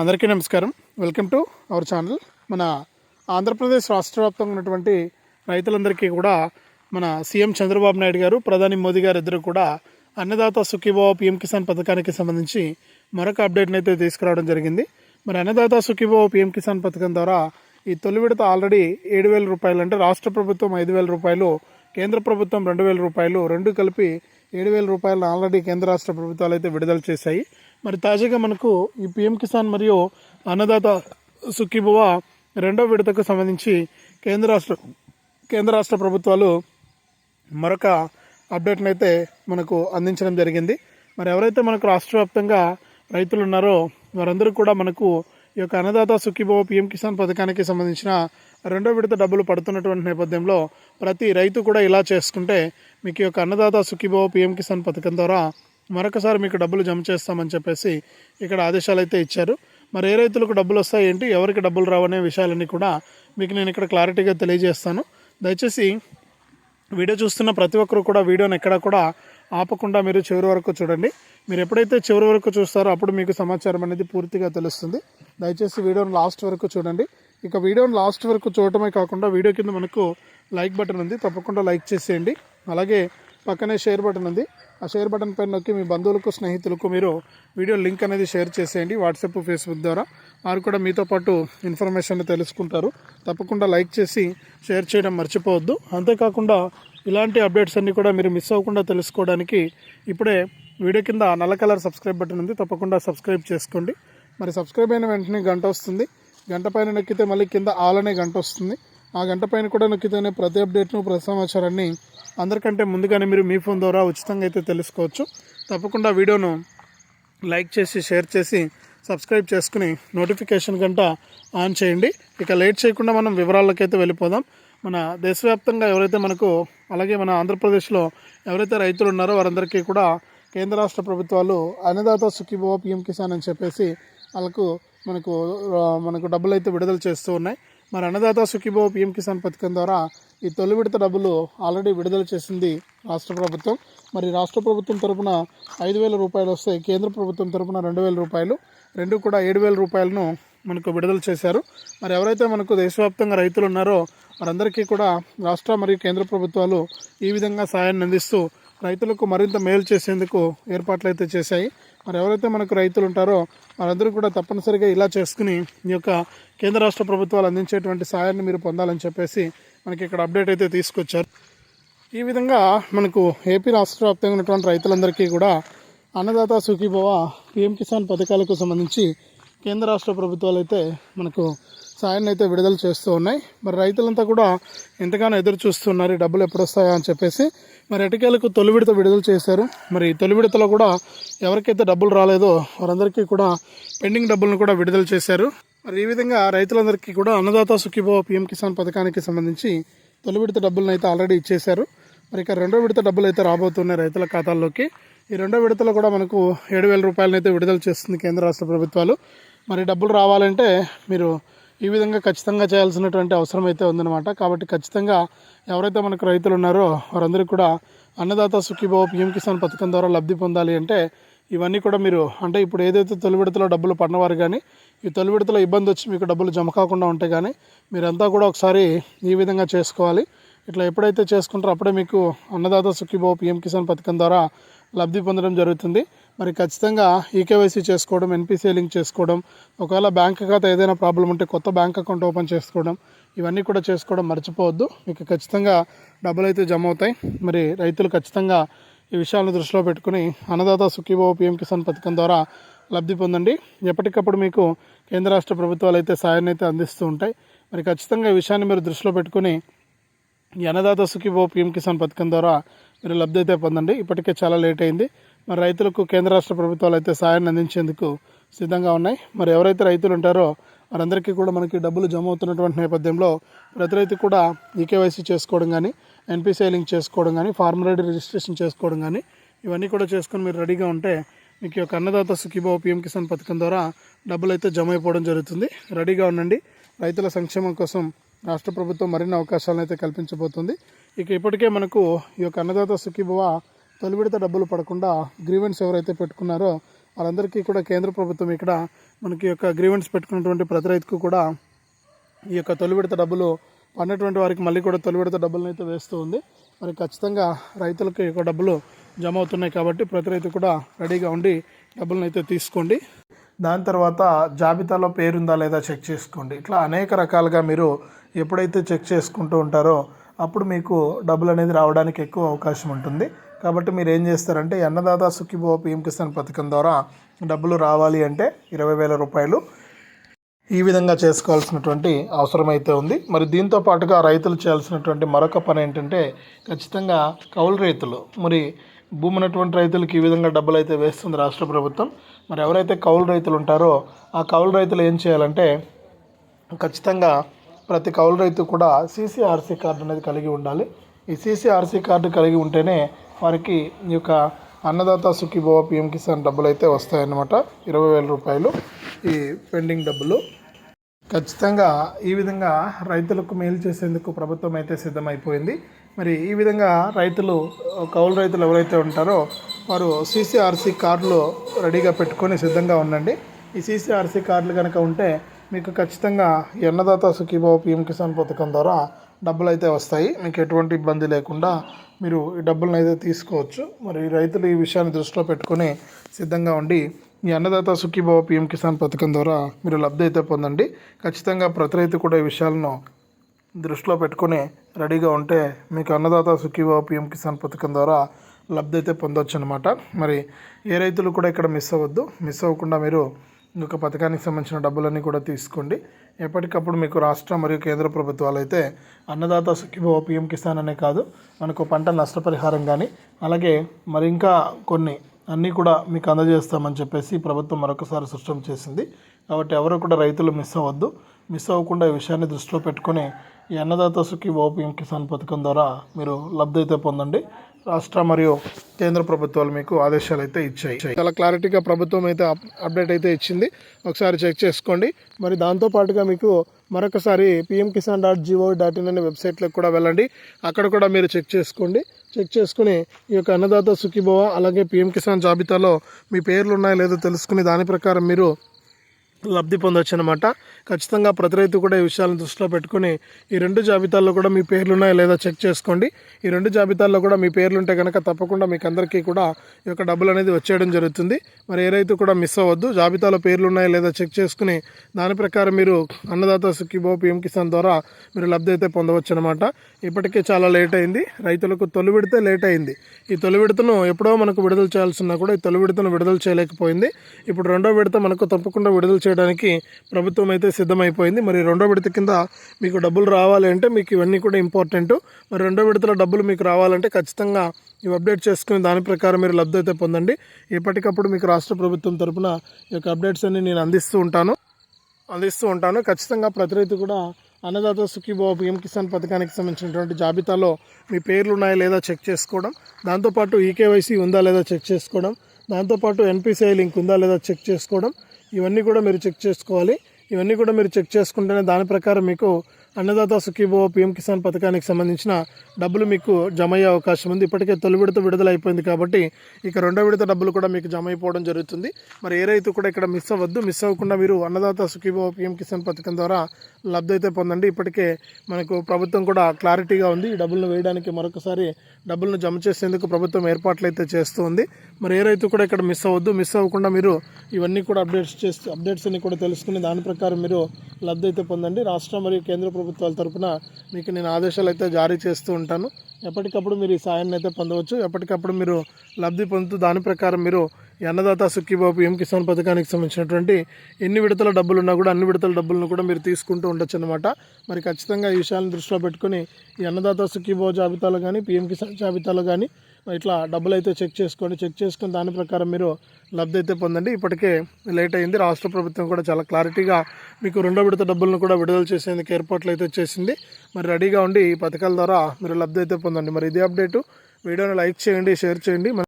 అందరికీ నమస్కారం. Welcome to our channel. మన ఆంధ్రప్రదేశ్ రాష్ట్ర వ్యాప్తంగా ఉన్నటువంటి రైతులందరికీ కూడా మన సీఎం చంద్రబాబు నాయుడు గారు ప్రధాని మోదీ గారు ఇద్దరు కూడా అన్నదాత సుఖీభావ పిఎం కిసాన్ పథకానికి సంబంధించి మరొక అప్డేట్ని అయితే తీసుకురావడం జరిగింది. మరి అన్నదాత సుఖీభావ పిఎం కిసాన్ పథకం ద్వారా ఈ తొలి విడత ఆల్రెడీ ఏడు వేల రూపాయలు అంటే రాష్ట్ర ప్రభుత్వం ఐదు వేల రూపాయలు కేంద్ర ప్రభుత్వం రెండు వేల రూపాయలు రెండు కలిపి ఏడు వేల రూపాయలను ఆల్రెడీ కేంద్ర రాష్ట్ర ప్రభుత్వాలు అయితే విడుదల చేశాయి. మరి తాజాగా మనకు ఈ పిఎం కిసాన్ మరియు అన్నదాత సుఖీభువ రెండో విడతకు సంబంధించి కేంద్ర రాష్ట్ర కేంద్ర రాష్ట్ర ప్రభుత్వాలు మరొక అప్డేట్ని అయితే మనకు అందించడం జరిగింది. మరి ఎవరైతే మనకు రాష్ట్ర వ్యాప్తంగా రైతులు ఉన్నారో వారందరూ కూడా మనకు ఈ యొక్క అన్నదాత సుఖీభవ పిఎం కిసాన్ పథకానికి సంబంధించిన రెండో విడత డబ్బులు పడుతున్నటువంటి నేపథ్యంలో ప్రతి రైతు కూడా ఇలా చేసుకుంటే మీకు ఈ యొక్క అన్నదాత సుఖీభవ పిఎం కిసాన్ పథకం ద్వారా మరొకసారి మీకు డబ్బులు జమ చేస్తామని చెప్పేసి ఇక్కడ ఆదేశాలు అయితే ఇచ్చారు. మరి ఏ రైతులకు డబ్బులు వస్తాయి ఏంటి ఎవరికి డబ్బులు రావనే విషయాలన్నీ కూడా మీకు నేను ఇక్కడ క్లారిటీగా తెలియజేస్తాను. దయచేసి వీడియో చూస్తున్న ప్రతి ఒక్కరు కూడా వీడియోని ఎక్కడ కూడా ఆపకుండా మీరు చివరి వరకు చూడండి. మీరు ఎప్పుడైతే చివరి వరకు చూస్తారో అప్పుడు మీకు సమాచారం అనేది పూర్తిగా తెలుస్తుంది. దయచేసి వీడియోని లాస్ట్ వరకు చూడండి. ఇక వీడియోని లాస్ట్ వరకు చూడటమే కాకుండా వీడియో కింద మనకు లైక్ బటన్ ఉంది తప్పకుండా లైక్ చేసేయండి. అలాగే పక్కనే షేర్ బటన్ ఉంది. ఆ షేర్ బటన్ పైన నొక్కి మీ బంధువులకు స్నేహితులకు మీరు వీడియో లింక్ అనేది షేర్ చేసేయండి. వాట్సాప్ ఫేస్బుక్ ద్వారా వారు కూడా మీతో పాటు ఇన్ఫర్మేషన్ తెలుసుకుంటారు. తప్పకుండా లైక్ చేసి షేర్ చేయడం మర్చిపోవద్దు. అంతేకాకుండా ఇలాంటి అప్డేట్స్ అన్నీ కూడా మీరు మిస్ అవ్వకుండా తెలుసుకోవడానికి ఇప్పుడే వీడియో కింద నల్ల కలర్ సబ్స్క్రైబ్ బటన్ ఉంది. తప్పకుండా సబ్స్క్రైబ్ చేసుకోండి. మరి సబ్స్క్రైబ్ అయిన వెంటనే గంట వస్తుంది. గంట పైన నొక్కితే మళ్ళీ కింద ఆల్ అనే గంట వస్తుంది. ఆ గంట పైన కూడా నొక్కితేనే ప్రతి అప్డేట్ను ప్రతి సమాచారాన్ని అందరికంటే ముందుగానే మీరు మీ ఫోన్ ద్వారా ఉచితంగా అయితే తెలుసుకోవచ్చు. తప్పకుండా వీడియోను లైక్ చేసి షేర్ చేసి సబ్స్క్రైబ్ చేసుకుని నోటిఫికేషన్ గంట ఆన్ చేయండి. ఇక లేట్ చేయకుండా మనం వివరాలకైతే వెళ్ళిపోదాం. మన దేశవ్యాప్తంగా ఎవరైతే మనకు అలాగే మన ఆంధ్రప్రదేశ్లో ఎవరైతే రైతులు ఉన్నారో వారందరికీ కూడా కేంద్ర రాష్ట్ర ప్రభుత్వాలు అన్నదాత సుఖీభవ పిఎం కిసాన్ అని చెప్పేసి వాళ్ళకు మనకు మనకు డబ్బులు అయితే విడుదల చేస్తూ ఉన్నాయి. మరి అన్నదాత సుఖీభవ పిఎం కిసాన్ పథకం ద్వారా ఈ తొలి విడత డబ్బులు ఆల్రెడీ విడుదల చేసింది రాష్ట్ర ప్రభుత్వం. మరి రాష్ట్ర ప్రభుత్వం తరపున ఐదు వేల రూపాయలు వస్తాయి. కేంద్ర ప్రభుత్వం తరపున రెండు వేల రూపాయలు. రెండు కూడా ఏడు వేల రూపాయలను మనకు విడుదల చేశారు. మరి ఎవరైతే మనకు దేశవ్యాప్తంగా రైతులు ఉన్నారో వారందరికీ కూడా రాష్ట్ర మరియు కేంద్ర ప్రభుత్వాలు ఈ విధంగా సాయాన్ని అందిస్తూ రైతులకు మరింత మేలు చేసేందుకు ఏర్పాట్లు అయితే చేశాయి. మరి ఎవరైతే మనకు రైతులు ఉంటారో వారందరూ కూడా తప్పనిసరిగా ఇలా చేసుకుని ఈ యొక్క కేంద్ర రాష్ట్ర ప్రభుత్వాలు అందించేటువంటి సాయాన్ని మీరు పొందాలని చెప్పేసి మనకి ఇక్కడ అప్డేట్ అయితే తీసుకొచ్చారు. ఈ విధంగా మనకు ఏపీ రాష్ట్ర వ్యాప్తంగా ఉన్నటువంటి రైతులందరికీ కూడా అన్నదాత సుఖీభవ పిఎం కిసాన్ పథకాలకు సంబంధించి కేంద్ర రాష్ట్ర ప్రభుత్వాలు అయితే మనకు సాయాన్ని అయితే విడుదల చేస్తూ ఉన్నాయి. మరి రైతులంతా కూడా ఎంతగానో ఎదురు చూస్తున్నారు డబ్బులు ఎప్పుడు వస్తాయా అని చెప్పేసి. మరి ఎటకేలకు తొలి విడత విడుదల చేశారు. మరి తొలి విడతలో కూడా ఎవరికైతే డబ్బులు రాలేదో వారందరికీ కూడా పెండింగ్ డబ్బులను కూడా విడుదల చేశారు. మరి ఈ విధంగా రైతులందరికీ కూడా అన్నదాత సుఖీభవ పిఎం కిసాన్ పథకానికి సంబంధించి తొలి విడత డబ్బులను అయితే ఆల్రెడీ ఇచ్చేశారు. మరి ఇక రెండో విడత డబ్బులు అయితే రాబోతున్నాయి రైతుల ఖాతాల్లోకి. ఈ రెండో విడతలో కూడా మనకు ఏడు వేల రూపాయలనైతే విడుదల చేస్తుంది కేంద్ర రాష్ట్ర ప్రభుత్వాలు. మరి డబ్బులు రావాలంటే మీరు ఈ విధంగా ఖచ్చితంగా చేయాల్సినటువంటి అవసరం అయితే ఉందన్నమాట. కాబట్టి ఖచ్చితంగా ఎవరైతే మనకు రైతులు ఉన్నారో వారందరికీ కూడా అన్నదాత సుఖీభావ పిఎం కిసాన్ పథకం ద్వారా లబ్ధి పొందాలి అంటే ఇవన్నీ కూడా మీరు అంటే ఇప్పుడు ఏదైతే తొలి విడతలో డబ్బులు పడినవారు కానీ ఈ తొలి విడతలో ఇబ్బంది వచ్చి మీకు డబ్బులు జమ కాకుండా ఉంటే కానీ మీరంతా కూడా ఒకసారి ఈ విధంగా చేసుకోవాలి. ఇట్లా ఎప్పుడైతే చేసుకుంటారో అప్పుడే మీకు అన్నదాత సుఖీభావ పిఎం కిసాన్ పథకం ద్వారా లబ్ధి పొందడం జరుగుతుంది. మరి ఖచ్చితంగా ఈకేవైసీ చేసుకోవడం ఎన్పిసిఐ లింక్ చేసుకోవడం ఒకవేళ బ్యాంక్ ఖాతా ఏదైనా ప్రాబ్లం ఉంటే కొత్త బ్యాంక్ అకౌంట్ ఓపెన్ చేసుకోవడం ఇవన్నీ కూడా చేసుకోవడం మర్చిపోవద్దు. మీకు ఖచ్చితంగా డబ్బులు అయితే జమ అవుతాయి. మరి రైతులు ఖచ్చితంగా ఈ విషయాలను దృష్టిలో పెట్టుకుని అన్నదాత సుఖీభావ పిఎం కిసాన్ పథకం ద్వారా లబ్ధి పొందండి. ఎప్పటికప్పుడు మీకు కేంద్ర రాష్ట్ర ప్రభుత్వాలు అయితే సాయాన్ని అయితే అందిస్తూ ఉంటాయి. మరి ఖచ్చితంగా ఈ విషయాన్ని మీరు దృష్టిలో పెట్టుకుని ఈ అన్నదాత సుఖీభావ పిఎం కిసాన్ పథకం ద్వారా మీరు లబ్ధి అయితే పొందండి. ఇప్పటికే చాలా లేట్ అయింది. మరి రైతులకు కేంద్ర రాష్ట్ర ప్రభుత్వాలు అయితే సాయాన్ని అందించేందుకు సిద్ధంగా ఉన్నాయి. మరి ఎవరైతే రైతులు ఉంటారో వారందరికీ కూడా మనకి డబ్బులు జమ అవుతున్నటువంటి నేపథ్యంలో ప్రతి రైతు కూడా ఈకేవైసీ చేసుకోవడం కానీ ఎన్పిసిఐ లింక్ చేసుకోవడం కానీ ఫార్మర్ ఐడి రిజిస్ట్రేషన్ చేసుకోవడం కానీ ఇవన్నీ కూడా చేసుకొని మీరు రెడీగా ఉంటే మీకు యొక్క అన్నదాత సుఖీభావ పిఎం కిసాన్ పథకం ద్వారా డబ్బులు అయితే జమ అయిపోవడం జరుగుతుంది. రెడీగా ఉండండి. రైతుల సంక్షేమం కోసం రాష్ట్ర ప్రభుత్వం మరిన్ని అవకాశాలను అయితే కల్పించబోతుంది. ఇక ఇప్పటికే మనకు ఈ యొక్క అన్నదాత సుఖీభవ తొలి విడత డబ్బులు పడకుండా గ్రీవెన్స్ ఎవరైతే పెట్టుకున్నారో వాళ్ళందరికీ కూడా కేంద్ర ప్రభుత్వం ఇక్కడ మనకి యొక్క గ్రీవెన్స్ పెట్టుకున్నటువంటి ప్రతి రైతుకు కూడా ఈ యొక్క తొలి విడత డబ్బులు పడినటువంటి వారికి మళ్ళీ కూడా తొలి విడత డబ్బులను అయితే వేస్తూ ఉంది. మరి ఖచ్చితంగా రైతులకు యొక్క డబ్బులు జమ అవుతున్నాయి కాబట్టి ప్రతి రైతు కూడా రెడీగా ఉండి డబ్బులను అయితే తీసుకోండి. దాని తర్వాత జాబితాలో పేరుందా లేదా చెక్ చేసుకోండి. ఇట్లా అనేక రకాలుగా మీరు ఎప్పుడైతే చెక్ చేసుకుంటూ ఉంటారో అప్పుడు మీకు డబ్బులు అనేది రావడానికి ఎక్కువ అవకాశం ఉంటుంది. కాబట్టి మీరు ఏం చేస్తారంటే అన్నదాత సుఖీభవ పిఎం కిసాన్ పథకం ద్వారా డబ్బులు రావాలి అంటే ఇరవై వేల రూపాయలు ఈ విధంగా చేసుకోవాల్సినటువంటి అవసరం అయితే ఉంది. మరి దీంతో పాటుగా రైతులు చేయాల్సినటువంటి మరొక పని ఏంటంటే ఖచ్చితంగా కౌలు రైతులు. మరి భూమి ఉన్నటువంటి రైతులకు ఈ విధంగా డబ్బులు అయితే వేస్తుంది రాష్ట్ర ప్రభుత్వం. మరి ఎవరైతే కౌలు రైతులు ఉంటారో ఆ కౌలు రైతులు ఏం చేయాలంటే ఖచ్చితంగా ప్రతి కౌలు రైతు కూడా సీసీఆర్సీ కార్డు అనేది కలిగి ఉండాలి. ఈ సీసీఆర్సీ కార్డు కలిగి ఉంటేనే వారికి ఈ యొక్క అన్నదాత సుఖీభవ పిఎం కిసాన్ డబ్బులు అయితే వస్తాయన్నమాట. ఇరవై వేల రూపాయలు ఈ పెండింగ్ డబ్బులు. ఖచ్చితంగా ఈ విధంగా రైతులకు మేలు చేసేందుకు ప్రభుత్వం అయితే సిద్ధమైపోయింది. మరి ఈ విధంగా రైతులు కౌలు రైతులు ఎవరైతే ఉంటారో వారు సీసీఆర్సీ కార్డులు రెడీగా పెట్టుకొని సిద్ధంగా ఉండండి. ఈ సీసీఆర్సీ కార్డులు కనుక ఉంటే మీకు ఖచ్చితంగా ఈ అన్నదాత సుఖీభావ పిఎం కిసాన్ పథకం ద్వారా డబ్బులు అయితే వస్తాయి. మీకు ఎటువంటి ఇబ్బంది లేకుండా మీరు ఈ డబ్బులను అయితే తీసుకోవచ్చు. మరి రైతులు ఈ విషయాన్ని దృష్టిలో పెట్టుకొని సిద్ధంగా ఉండి ఈ అన్నదాత సుఖీభావ పిఎం కిసాన్ పథకం ద్వారా మీరు లబ్ధి అయితే పొందండి. ఖచ్చితంగా ప్రతి రైతు కూడా ఈ విషయాలను దృష్టిలో పెట్టుకొని రెడీగా ఉంటే మీకు అన్నదాత సుఖీభావ పిఎం కిసాన్ పథకం ద్వారా లబ్ధి అయితే పొందొచ్చు అనమాట మరి ఏ రైతులు కూడా ఇక్కడ మిస్ అవ్వద్దు. మిస్ అవ్వకుండా మీరు ఇంకొక పథకానికి సంబంధించిన డబ్బులన్నీ కూడా తీసుకోండి. ఎప్పటికప్పుడు మీకు రాష్ట్ర మరియు కేంద్ర ప్రభుత్వాలు అయితే అన్నదాత సుఖీభావ పిఎం కిసాన్ అనే కాదు మనకు పంట నష్టపరిహారం కానీ అలాగే మరి ఇంకా కొన్ని అన్నీ కూడా మీకు అందజేస్తామని చెప్పేసి ప్రభుత్వం మరొకసారి స్పష్టం చేసింది. కాబట్టి ఎవరు కూడా రైతులు మిస్ అవ్వద్దు. మిస్ అవ్వకుండా ఈ విషయాన్ని దృష్టిలో పెట్టుకొని ఈ అన్నదాత సుఖీ ఓపీఎం కిసాన్ పథకం ద్వారా మీరు లబ్ధి అయితే పొందండి. రాష్ట్ర మరియు కేంద్ర ప్రభుత్వాలు మీకు ఆదేశాలు అయితే ఇచ్చాయి. చాలా క్లారిటీగా ప్రభుత్వం అయితే అప్- అప్డేట్ అయితే ఇచ్చింది. ఒకసారి చెక్ చేసుకోండి. మరి దాంతో పాటుగా మీకు మరొకసారి PM Kisan dot gov dot in అనే వెబ్సైట్లోకి కూడా వెళ్ళండి. అక్కడ కూడా మీరు చెక్ చేసుకోండి. చెక్ చేసుకుని ఈ యొక్క అన్నదాత సుఖీభవ అలాగే పిఎం కిసాన్ జాబితాలో మీ పేర్లు ఉన్నాయో లేదో తెలుసుకుని దాని ప్రకారం మీరు లబ్ధి పొందొచ్చు అనమాట ఖచ్చితంగా ప్రతి రైతు కూడా ఈ విషయాలను దృష్టిలో పెట్టుకుని ఈ రెండు జాబితాల్లో కూడా మీ పేర్లు ఉన్నాయా లేదా చెక్ చేసుకోండి. ఈ రెండు జాబితాల్లో కూడా మీ పేర్లు ఉంటే కనుక తప్పకుండా మీకు అందరికీ కూడా ఈ యొక్క డబ్బులు అనేది వచ్చేయడం జరుగుతుంది. మరి ఏ రైతు కూడా మిస్ అవ్వద్దు. జాబితాలో పేర్లు ఉన్నాయా లేదా చెక్ చేసుకుని దాని ప్రకారం మీరు అన్నదాత సుఖీబో పిఎం కిసాన్ ద్వారా మీరు లబ్ధి అయితే పొందవచ్చు అనమాట ఇప్పటికే చాలా లేట్ అయింది. రైతులకు తొలి విడితే లేట్ అయింది. ఈ తొలి విడతను ఎప్పుడో మనకు విడుదల చేయాల్సిన కూడా ఈ తొలి విడతను విడుదల చేయలేకపోయింది. ఇప్పుడు రెండో విడత మనకు తప్పకుండా విడుదల చేయడానికి ప్రభుత్వం అయితే సిద్ధమైపోయింది. మరి రెండో విడత కింద మీకు డబ్బులు రావాలి అంటే మీకు ఇవన్నీ కూడా ఇంపార్టెంట్ మరి రెండో విడతలో డబ్బులు మీకు రావాలంటే ఖచ్చితంగా ఇవి అప్డేట్ చేసుకుని దాని ప్రకారం మీరు లబ్ధి అయితే పొందండి. ఎప్పటికప్పుడు మీకు రాష్ట్ర ప్రభుత్వం తరపున ఈ యొక్క అప్డేట్స్ అన్ని నేను అందిస్తూ ఉంటాను. అందిస్తూ ఉంటాను. ఖచ్చితంగా ప్రతి రైతు కూడా అన్నదాత సుఖీభావ పిఎం కిసాన్ పథకానికి సంబంధించినటువంటి జాబితాలో మీ పేర్లు ఉన్నాయా లేదా చెక్ చేసుకోవడం. దాంతోపాటు ఈకేవైసీ ఉందా లేదా చెక్ చేసుకోవడం. దాంతోపాటు ఎన్పిసిఐ లింక్ ఉందా లేదా చెక్ చేసుకోవడం. ఇవన్నీ కూడా మీరు చెక్ చేసుకోవాలి. ఇవన్నీ కూడా మీరు చెక్ చేసుకుంటేనే దాని ప్రకారం మీకు అన్నదాత సుఖీభావ పీఎం కిసాన్ పథకానికి సంబంధించిన డబ్బులు మీకు జమ అయ్యే అవకాశం ఉంది. ఇప్పటికే తొలి విడత విడుదల అయిపోయింది కాబట్టి ఇక రెండో విడత డబ్బులు కూడా మీకు జమ అయిపోవడం జరుగుతుంది. మరి ఏ రైతు కూడా ఇక్కడ మిస్ అవ్వద్దు. మిస్ అవ్వకుండా మీరు అన్నదాత సుఖీభావ పిఎం కిసాన్ పథకం ద్వారా లబ్ధి అయితే పొందండి. ఇప్పటికే మనకు ప్రభుత్వం కూడా క్లారిటీగా ఉంది. ఈ డబ్బులను వేయడానికి మరొకసారి డబ్బులను జమ చేసేందుకు ప్రభుత్వం ఏర్పాట్లు అయితే చేస్తూ ఉంది మరి ఏ రైతు కూడా ఇక్కడ మిస్ అవ్వద్దు. మిస్ అవ్వకుండా మీరు ఇవన్నీ కూడా అప్డేట్స్ చేస్తూ అప్డేట్స్ అన్ని కూడా తెలుసుకుని దాని ప్రకారం మీరు లబ్ధి అయితే పొందండి. రాష్ట్ర మరియు కేంద్ర ప్రభుత్వాల తరపున మీకు నేను ఆదేశాలు అయితే జారీ చేస్తూ ఉంటాను. ఎప్పటికప్పుడు మీరు ఈ సాయాన్ని అయితే పొందవచ్చు. ఎప్పటికప్పుడు మీరు లబ్ధి పొందుతూ దాని ప్రకారం మీరు అన్నదాత సుఖీబాబు ఎం కిసాన్ పథకానికి సంబంధించినటువంటి ఎన్ని విడతల డబ్బులు ఉన్నా కూడా అన్ని విడతల డబ్బులను కూడా మీరు తీసుకుంటూ ఉండొచ్చు అనమాట మరి ఖచ్చితంగా ఈ విషయాలను దృష్టిలో పెట్టుకొని ఈ అన్నదాత సుఖీబాబు జాబితాలో కానీ పిఎం కిసాన్ జాబితాలో కానీ ఇట్లా డబ్బులు అయితే చెక్ చేసుకోండి చెక్ చేసుకుని దాని ప్రకారం మీరు లబ్ధి అయితే పొందండి. ఇప్పటికే లేట్ అయింది. రాష్ట్ర ప్రభుత్వం కూడా చాలా క్లారిటీగా మీకు రెండో విడత డబ్బులను కూడా విడుదల చేసేందుకు ఏర్పాట్లు అయితే చేసింది. మరి రెడీగా ఉండి ఈ పథకాల ద్వారా మీరు లబ్ధి అయితే పొందండి. మరి ఇదే అప్డేటు. వీడియోని లైక్ చేయండి షేర్ చేయండి.